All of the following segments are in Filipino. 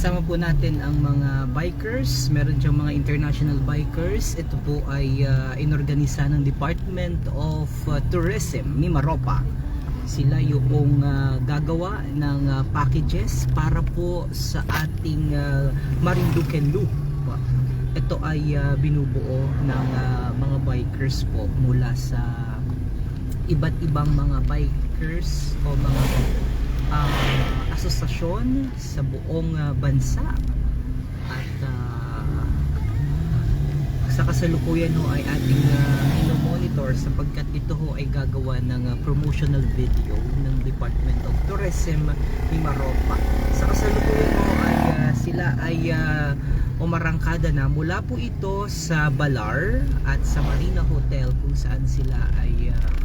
kasama po natin ang mga bikers, meron siyang mga international bikers. Ito po ay uh, inorganisa ng Department of uh, Tourism ni Maropa. Sila yung uh, gagawa ng uh, packages para po sa ating uh, Marinduque Loop. Ito ay uh, binubuo ng uh, mga bikers po mula sa iba't ibang mga bikers o mga uh, asosasyon sa buong uh, bansa. At uh, sa kasalukuyan ho ay ating uh, monitor sapagkat ito ho ay gagawa ng uh, promotional video ng Department of Tourism ni Maropa sa kasalukuyan ho ay uh, sila ay uh, umarangkada na mula po ito sa Balar at sa Marina Hotel kung saan sila ay uh,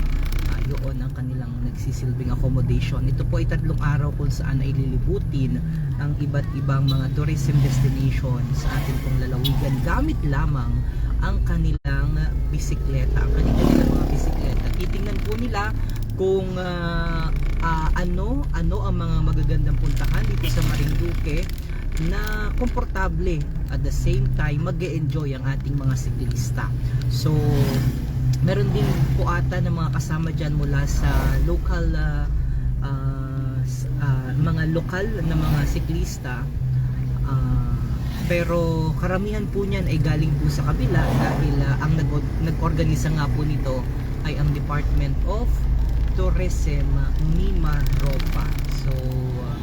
yun ang kanilang nagsisilbing accommodation. Ito po ay tatlong araw kung saan ay lilibutin ang iba't ibang mga tourism destinations sa ating pong lalawigan gamit lamang ang kanilang bisikleta, ang kanilang mga bisikleta. Titingnan po nila kung uh, uh, ano ano ang mga magagandang puntahan dito sa Marinduque na komportable at the same time mag enjoy ang ating mga siklista. So, meron din po ata ng mga kasama dyan mula sa local uh, uh, uh, mga lokal na mga siklista. Uh, pero karamihan po niyan ay galing po sa kabila dahil uh, ang nag nag-organisa nga po nito ay ang Department of Tourism ni Maropa so uh,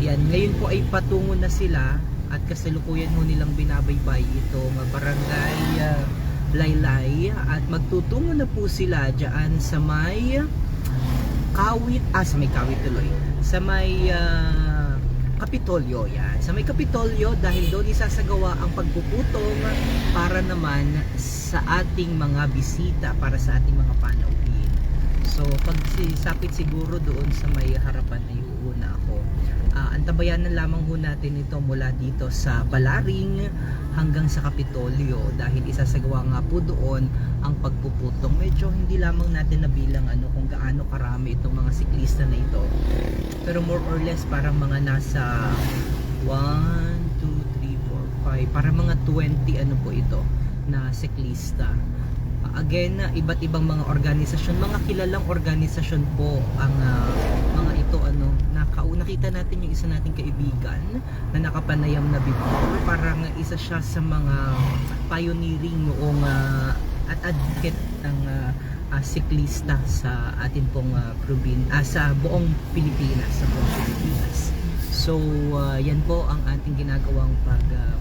yan. Ngayon po ay patungo na sila at kasalukuyan ho nilang binabaybay itong barangay Laylay at magtutungo na po sila diyan sa may Kawit, ah sa may Kawit tuloy. Sa may uh, Kapitolyo yan. Sa may Kapitolyo dahil doon isasagawa ang pagpuputong para naman sa ating mga bisita, para sa ating mga panauhin. So pag sisapit siguro doon sa may harapan ay uuna ako. Uh, antabayanan lamang ho natin ito mula dito sa Balaring hanggang sa Kapitolyo dahil isasagawa nga po doon ang pagpuputong. Medyo hindi lamang natin nabilang ano kung gaano karami itong mga siklista na ito. Pero more or less parang mga nasa 1, 2, 3, 4, 5 parang mga 20 ano po ito na siklista. Again, uh, iba't ibang mga organisasyon, mga kilalang organisasyon po ang uh, mga nakau nakita natin yung isa nating kaibigan na nakapanayam na before. Parang isa siya sa mga pioneering noong uh, at advocate ng uh, uh, siklista sa atin pong uh, probin uh, sa buong Pilipinas sa buong Pilipinas. So uh, yan po ang ating ginagawang pag uh,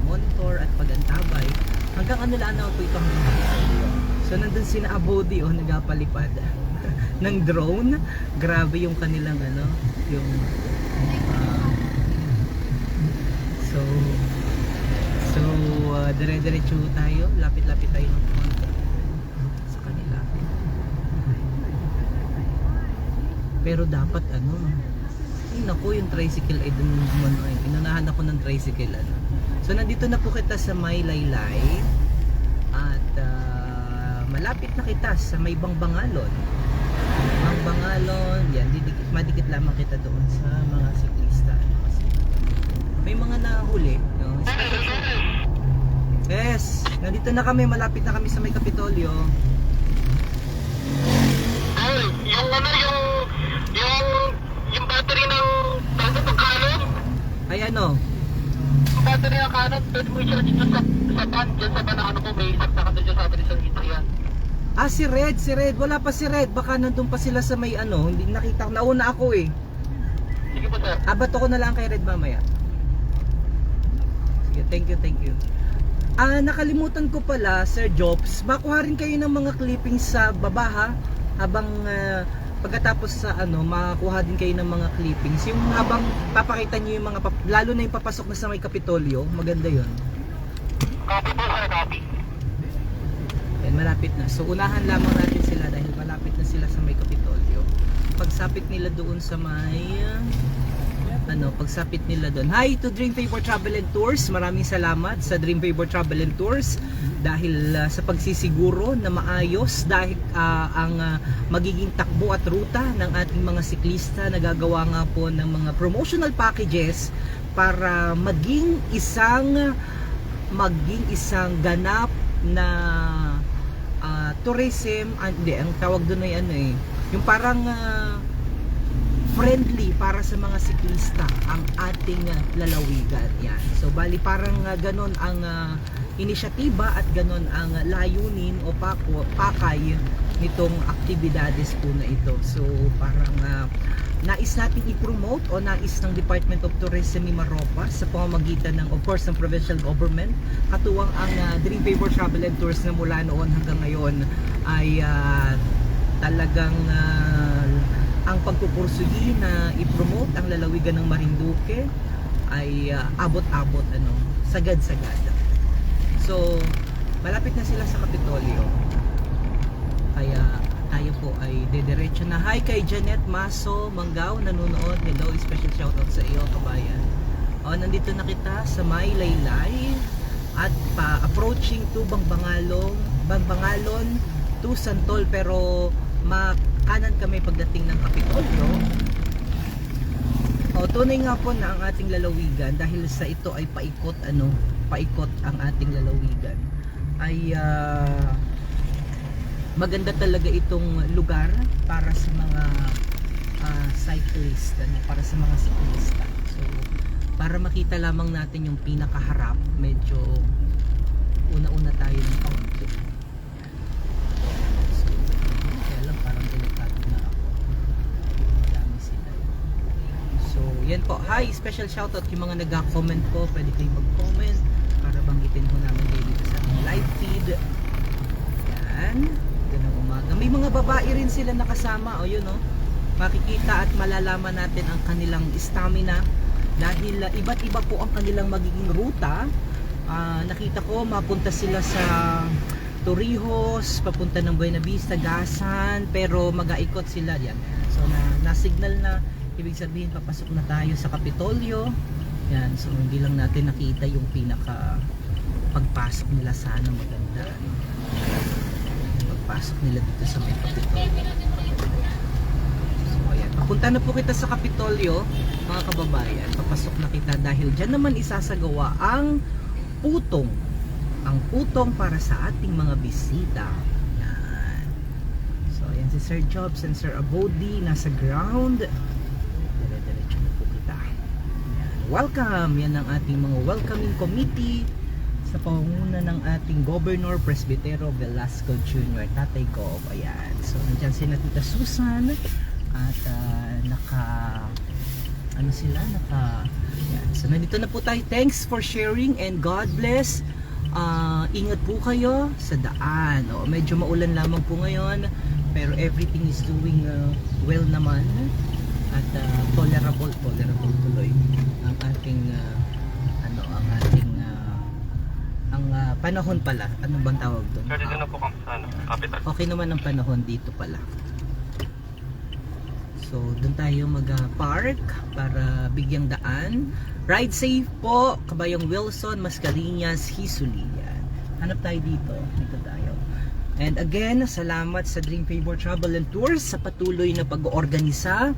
at pagantabay. Hanggang ano lang po ito hanggang so nandun sina Abodi oh nagapalipad ng drone. Grabe yung kanilang ano yung uh, so so uh, dire-diretso tayo. Lapit-lapit tayo ng konti. Sa kanila. Pero dapat ano ay naku yung tricycle ay dun ano eh inunahan ako ng tricycle ano. So nandito na po kita sa may laylay at uh, malapit na kita sa may bangbangalon ang bangalon yan didikit, madikit lamang kita doon sa mga siklista ano, kasi may mga nahuli no? yes nandito na kami malapit na kami sa may kapitolyo Ay, yung ano, yung, yung, yung battery ng tanto ng kanon, ay ano yung battery ng kanon, pwede mo i-charge dyan sa, sa van, dyan sa na ano ko, may ka doon dyan sa atin sa gitna yan. Ah si Red si Red wala pa si Red baka nandun pa sila sa may ano hindi nakita ko nauna ako eh Sige po sir. Abat ako na lang kay Red mamaya. Sige, thank you, thank you. Ah, nakalimutan ko pala, Sir Jobs, makuha rin kayo ng mga clippings sa baba ha, habang ah, pagkatapos sa ano, makakuha din kayo ng mga clippings. Yung habang papakita niyo yung mga, lalo na yung papasok na sa may Kapitolyo, maganda yon. Copy po sir, copy. Yan, malapit na. So, unahan lamang natin sila dahil malapit na sila sa may Kapitolyo. Pagsapit nila doon sa may, ano, pagsapit nila doon. Hi to Dream Favor Travel and Tours. Maraming salamat sa Dream Favor Travel and Tours dahil ah, sa pagsisiguro na maayos dahil ah, ang ah, magiging takbo at ruta ng ating mga siklista nagagawa nga po ng mga promotional packages para maging isang maging isang ganap na tourism ah, hindi ang tawag doon ay ano eh yung parang ah, friendly para sa mga siklista ang ating ah, lalawigan yan. So bali parang ah, ganon ang ah, inisyatiba at ganon ang layunin o pako, pakay nitong aktibidades po na ito. So parang ah, nais nating i-promote o nais ng Department of Tourism ni Maropa sa pamamagitan ng of course ng provincial government. Katuwang ang ah, Dream Favor Travel and Tours na mula noon hanggang ngayon ay ah, talagang ah, ang pagpupursugi na i-promote ang lalawigan ng Marinduque ay ah, abot-abot ano sagad-sagad. So malapit na sila sa Kapitolyo kaya tayo po ay dediretso na. Hi kay Janet Maso Manggao nanonood. Hello special shoutout sa iyo kabayan. O nandito na kita sa May Laylay at pa approaching to Bangbangalong Bangbangalon to Santol. Pero makanan kami pagdating ng Kapitolyo. O tunay nga po na ang ating lalawigan dahil sa ito ay paikot ano paikot ang ating lalawigan. Ay ah, maganda talaga itong lugar para sa mga ah, cyclist ano, para sa mga siklista. So para makita lamang natin yung pinakaharap medyo una-una tayo ng kaunti. So, kaya lang parang delikado na ako. Madami sila. So yan po. Hi special shoutout yung mga nag-comment po. Pwede kayong mag-comment para banggitin ko namin kayo dito sa live feed. Yan ganang umaga may mga babae rin sila nakasama o yun o makikita at malalaman natin ang kanilang stamina dahil uh, iba't iba po ang kanilang magiging ruta Ah, nakita ko mapunta sila sa Torrijos, papunta ng Buena Vista, Gasan, pero mag-aikot sila yan. So na na-signal na ibig sabihin papasok na tayo sa Kapitolyo. Yan, so hindi lang natin nakita yung pinaka pagpasok nila sana maganda. ano. Pagpasok nila dito sa may Kapitolyo. So ayan, papunta na po kita sa Kapitolyo, mga kababayan. Papasok na kita dahil dyan naman isasagawa ang putong. Ang putong para sa ating mga bisita. Yan. So ayan si Sir Jobs and Sir Abodi nasa ground. Dire-diretso na po kita. Yan. welcome! Yan ang ating mga welcoming committee sa pangunguna ng ating Governor Presbitero Velasco Jr. Tatay Gov ayan. So nandyan si Tita Susan at ah, naka ano sila? Naka yan. so nandito na po tayo. Thanks for sharing and God bless. Ah, ingat po kayo sa daan. O, medyo maulan lamang po ngayon pero everything is doing ah, well naman at ah, tolerable tolerable tuloy ang ating ah, ano ang ating ang ah, panahon pala. Ano bang tawag doon? Sir, dito na po kami sa ano, capital. okay naman ang panahon dito pala. So doon tayo mag-park para bigyang daan. Ride safe po kabayong Wilson, Mascareñas, Hisuli yan. hanap tayo dito. Dito tayo. And again salamat sa Dream Favor Travel and Tours sa patuloy na pag-oorganisa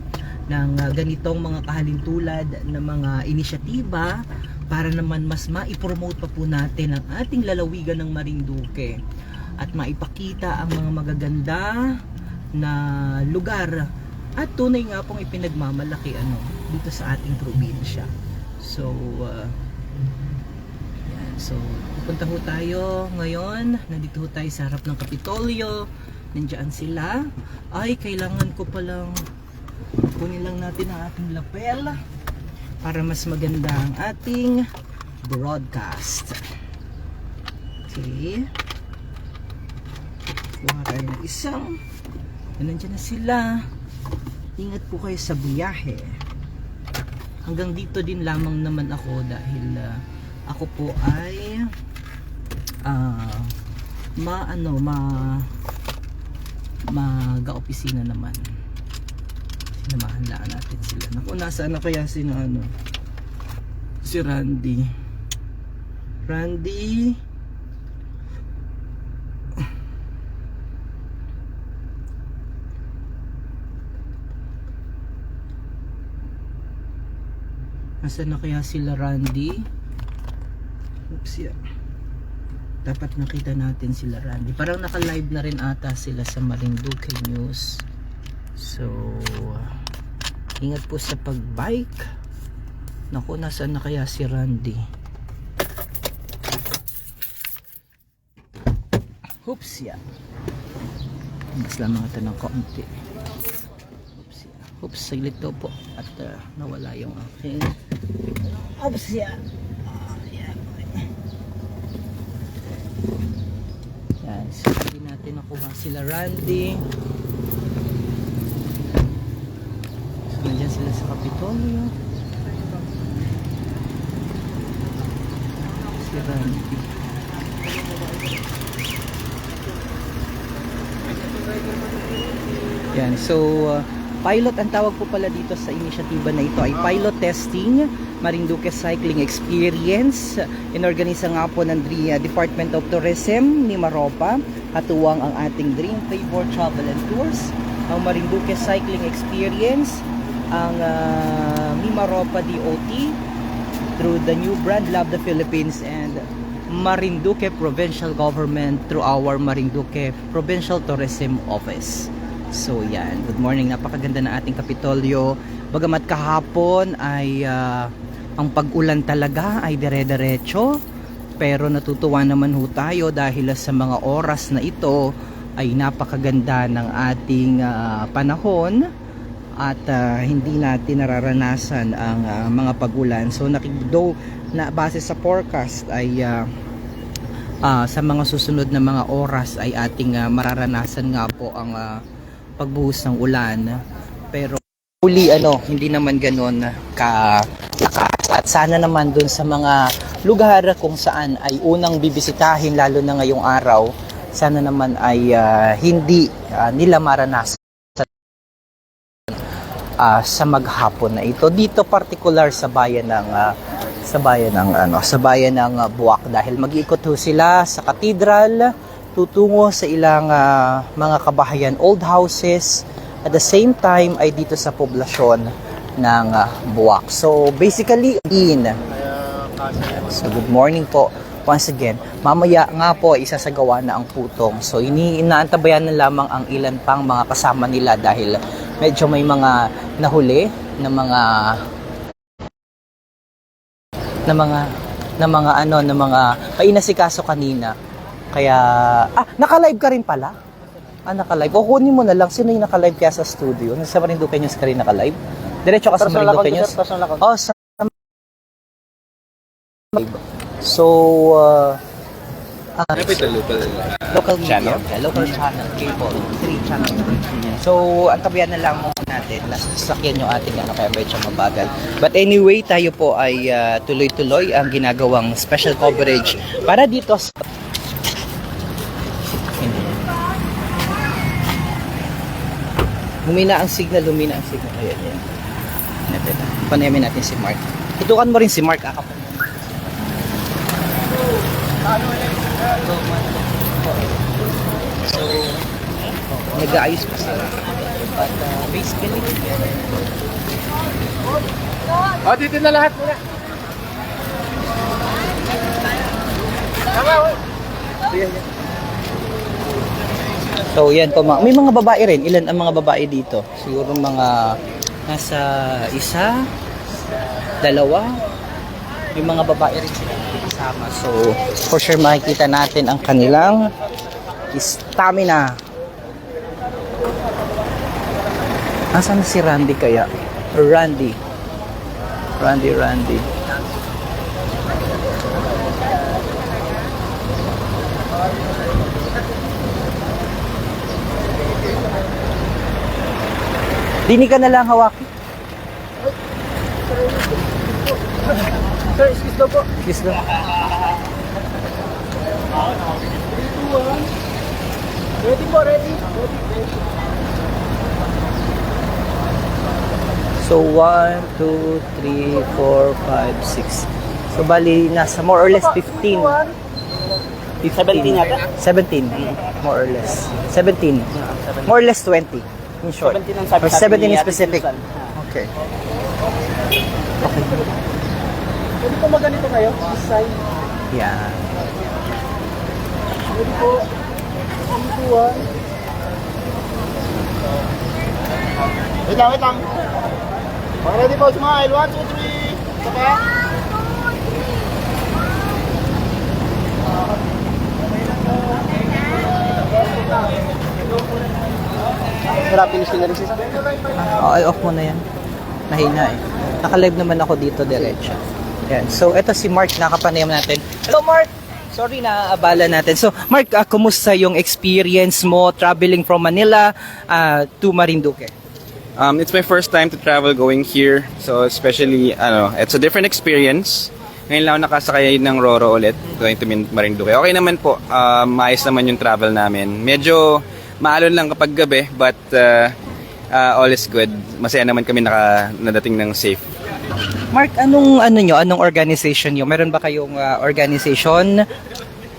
ng uh, ganitong mga kahalintulad na mga inisyatiba para naman mas maipromote pa po natin ang ating lalawigan ng Marinduque at maipakita ang mga magaganda na lugar. At tunay nga pong ipinagmamalaki ano dito sa ating probinsya. So uh, yan. So pupunta ho tayo ngayon. Nandito ho tayo sa harap ng Kapitolyo. Nandiyan sila. Ay kailangan ko palang kunin lang natin ang ating lapel para mas maganda ang ating broadcast. Okay. Kuha tayo ng isang nandiyan na sila? Ingat po kayo sa biyahe. Hanggang dito din lamang naman ako dahil ah, ako po ay ah ma ano ma maga opisina naman Sinamahan lang natin sila. Naku, nasaan na kaya si na ano? Si Randy. Randy. Nasaan na kaya sila Randy? Oops, yeah. Dapat nakita natin sila Randy. Parang naka-live na rin ata sila sa Marinduque News. So, ingat po sa pag-bike. Naku, nasaan na kaya si Randy? Oops, yeah. Mas lamang ito ng kaunti. Oops, yeah. Oops, saglit po. At uh, nawala yung aking... Oops. Ah, yeah. okay. Yan, so hindi natin nakuha sila Randy. So, nandyan sila sa Kapitolyo. Si Randy. Yan, so uh, pilot ang tawag po pala dito sa inisyatiba na ito ay pilot testing Marinduque Cycling Experience inorganisa nga po ng uh, Department of Tourism ni Maropa katuwang ang ating Dream Favor Travel and Tours ang Marinduque Cycling Experience ang uh, Mimaropa DOT through the new brand Love the Philippines and Marinduque Provincial Government through our Marinduque Provincial Tourism Office. So yan, good morning. Napakaganda na ating Kapitolyo. Bagamat kahapon ay ah, ang pag-ulan talaga ay dire-diretso. Pero natutuwa naman ho tayo dahil sa mga oras na ito ay napakaganda ng ating ah, panahon at ah, hindi natin nararanasan ang ah, mga pag-ulan. So nakikdo na base sa forecast ay ah, ah, sa mga susunod na mga oras ay ating ah, mararanasan nga po ang ah, pagbuhos ng ulan. Pero huli ano, hindi naman ganoon ka lakas. At sana naman dun sa mga lugar kung saan ay unang bibisitahin lalo na ngayong araw, sana naman ay ah, hindi ah, nila maranasan ah, sa maghapon na ito dito particular sa bayan ng ah, sa bayan ng ano sa bayan ng ah, Buwak dahil mag-iikot ho sila sa katedral tutungo sa ilang ah, mga kabahayan old houses at the same time ay dito sa poblasyon ng ah, Buwak so basically in So good morning po once again. Mamaya nga po isasagawa na ang putong. So ini inaantabayan na lamang ang ilan pang mga kasama nila dahil medyo may mga nahuli na mga na mga na mga ano na mga may inasikaso kanina. Kaya ah naka-live ka rin pala. Ah naka-live. O kunin mo na lang sino yung naka-live kaya sa studio. Nasa Marinduque News ka rin naka-live. Diretso ka sa Marinduque News. Oh, sa So, uh, uh, local channel? Yeah, local channel, cable, three channel. So, ang tabihan na lang muna natin, nasa sasakyan yung ating ano, kaya medyo mabagal. But anyway, tayo po ay uh, tuloy-tuloy ang ginagawang special coverage para dito sa Humina ang signal, humina ang signal. Ayan, ayan. Natin. Panayamin natin si Mark. Itukan mo rin si Mark, akap. So, nag-aayos pa sila. But uh, basically, Oh, dito na lahat muna. Tama, oh. so yan po mga, may mga babae rin. Ilan ang mga babae dito? Siguro mga nasa isa, dalawa. May mga babae rin sila kasama. So, for sure makikita natin ang kanilang stamina. Nasaan na si Randy kaya? Randy. Randy, Randy. Dini ka na lang hawaki. Sir, excuse daw po. Kiss lang. Ready po, ready. So 1, 2, 3, 4, 5, 6. So bali nasa more or less 15. 15. 17 yata? 17. More or less. 17. More or less 20. In short. 17 ang sabi Or sa 17 atin ni in specific. Susan. Okay. Pwede po maganito? This side. Yeah. Pwede po. One, two, one. Wait lang, wait lang. Ready po, smile. One, two, three. Isa pa. Wala, finish na rin siya. Okay, off mo na yan. Mahina eh. Naka-live naman ako dito diretso. Yan. So, ito si Mark, nakapanayam natin. Hello, Mark! Sorry na abala natin. So, Mark, ah, kumusta yung experience mo traveling from Manila ah, to Marinduque? Um, it's my first time to travel going here. So especially, ano, it's a different experience. Ngayon lang nakasakay ng Roro ulit, going to Marinduque. Okay naman po, um, maayos naman yung travel namin. Medyo maalon lang kapag gabi, but uh, uh, all is good. Masaya naman kami naka, nadating ng safe. Mark, anong ano nyo? Anong organization nyo? Meron ba kayong ah, organization?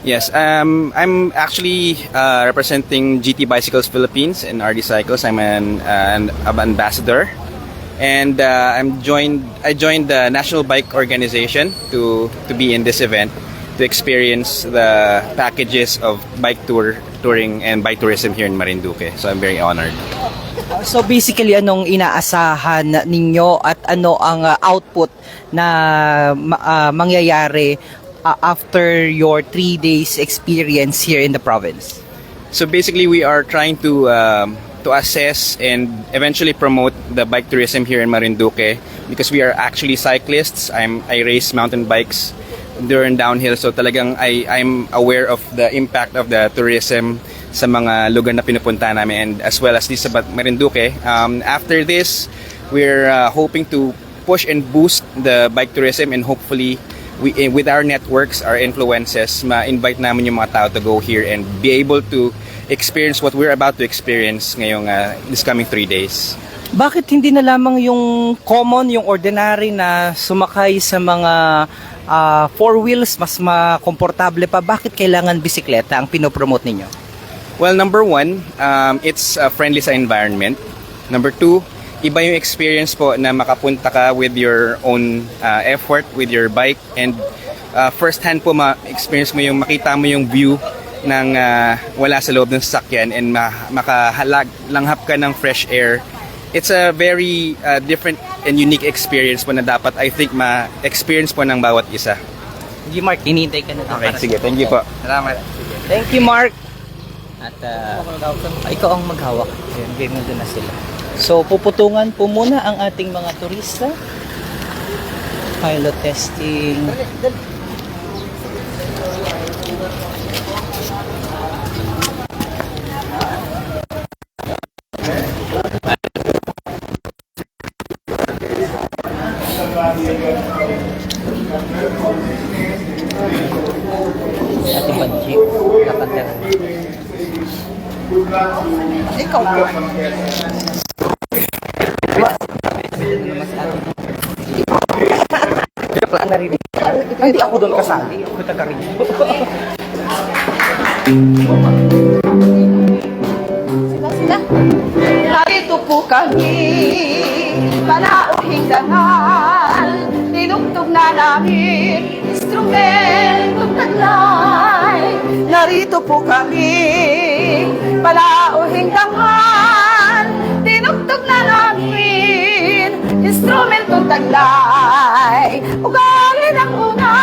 Yes, um, I'm actually uh, representing GT Bicycles Philippines and RD Cycles. I'm an, uh, an ambassador, and uh, I'm joined. I joined the National Bike Organization to to be in this event to experience the packages of bike tour touring and bike tourism here in Marinduque. So I'm very honored. So basically, anong inaasahan ninyo at ano ang output na ah, mangyayari ah, after your three days experience here in the province? So basically, we are trying to um, to assess and eventually promote the bike tourism here in Marinduque because we are actually cyclists. I'm I race mountain bikes during downhill, so talagang I I'm aware of the impact of the tourism sa mga lugar na pinupunta namin and as well as this about Marinduque. Um, after this, we're uh, hoping to push and boost the bike tourism and hopefully we eh, with our networks, our influences, ma-invite namin yung mga tao to go here and be able to experience what we're about to experience ngayong uh, this coming three days. Bakit hindi na lamang yung common, yung ordinary na sumakay sa mga ah, four wheels, mas makomportable pa? Bakit kailangan bisikleta ang pinopromote ninyo? Well, number one, um, it's uh, friendly sa environment. Number two, iba yung experience po na makapunta ka with your own uh, effort, with your bike, and uh, first hand po ma-experience mo yung makita mo yung view ng uh, wala sa loob ng sasakyan and ma- makahalag langhap ka ng fresh air. It's a very uh, different and unique experience po na dapat I think ma-experience po ng bawat isa. Hindi Mark, hinihintay ka na. Okay, sige. Thank you po. Salamat. Thank you, Mark. At ah, ikaw ang maghawak. Ayun, game na na sila. So, puputungan po muna ang ating mga turista. Pilot testing. Ating Hindi ako doon kasali. Ako taga rin. Sila, sila. Narito po kami, panauhing dangal. Tinugtog na namin, instrumentong taglay. Narito po kami, panauhing dangal. Tinugtog na namin, instrumentong taglay. Ugali ng una,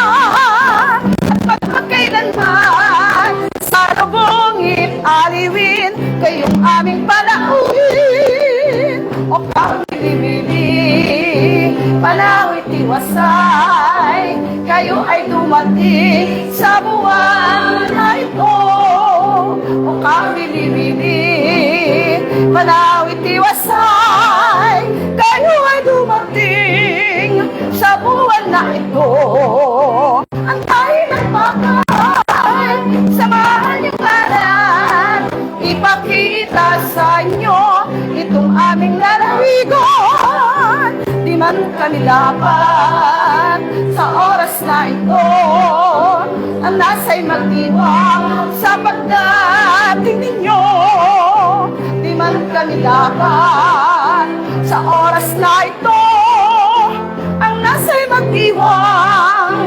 at pagpagkailanman. Sa lubungin, aliwin, kayong aming palauin. O pamili-mili, palawit iwasay. Kayo ay dumating sa buwan na ito. O kamili-mili, palawit iwasay. Kayo ay dumating sa buwan na ito. Lalawigan. dapat sa oras na ito ang nasa'y magdiwang sa pagdating ninyo. Di man kami dapat sa oras na ito ang nasa'y magdiwang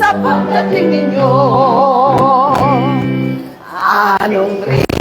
sa pagdating ninyo. Anong rito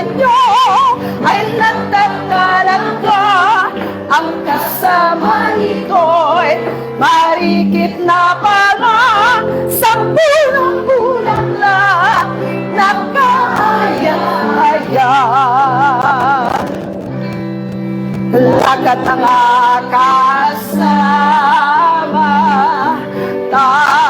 kamahalan nyo ay nagtatalaga ang kasama nito'y marikit na pala sa pulang-pulang lang na kaya-kaya. Lagat ang kasama tayo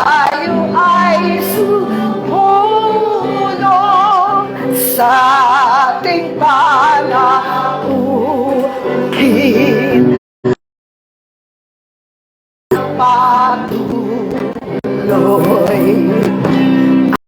patuloy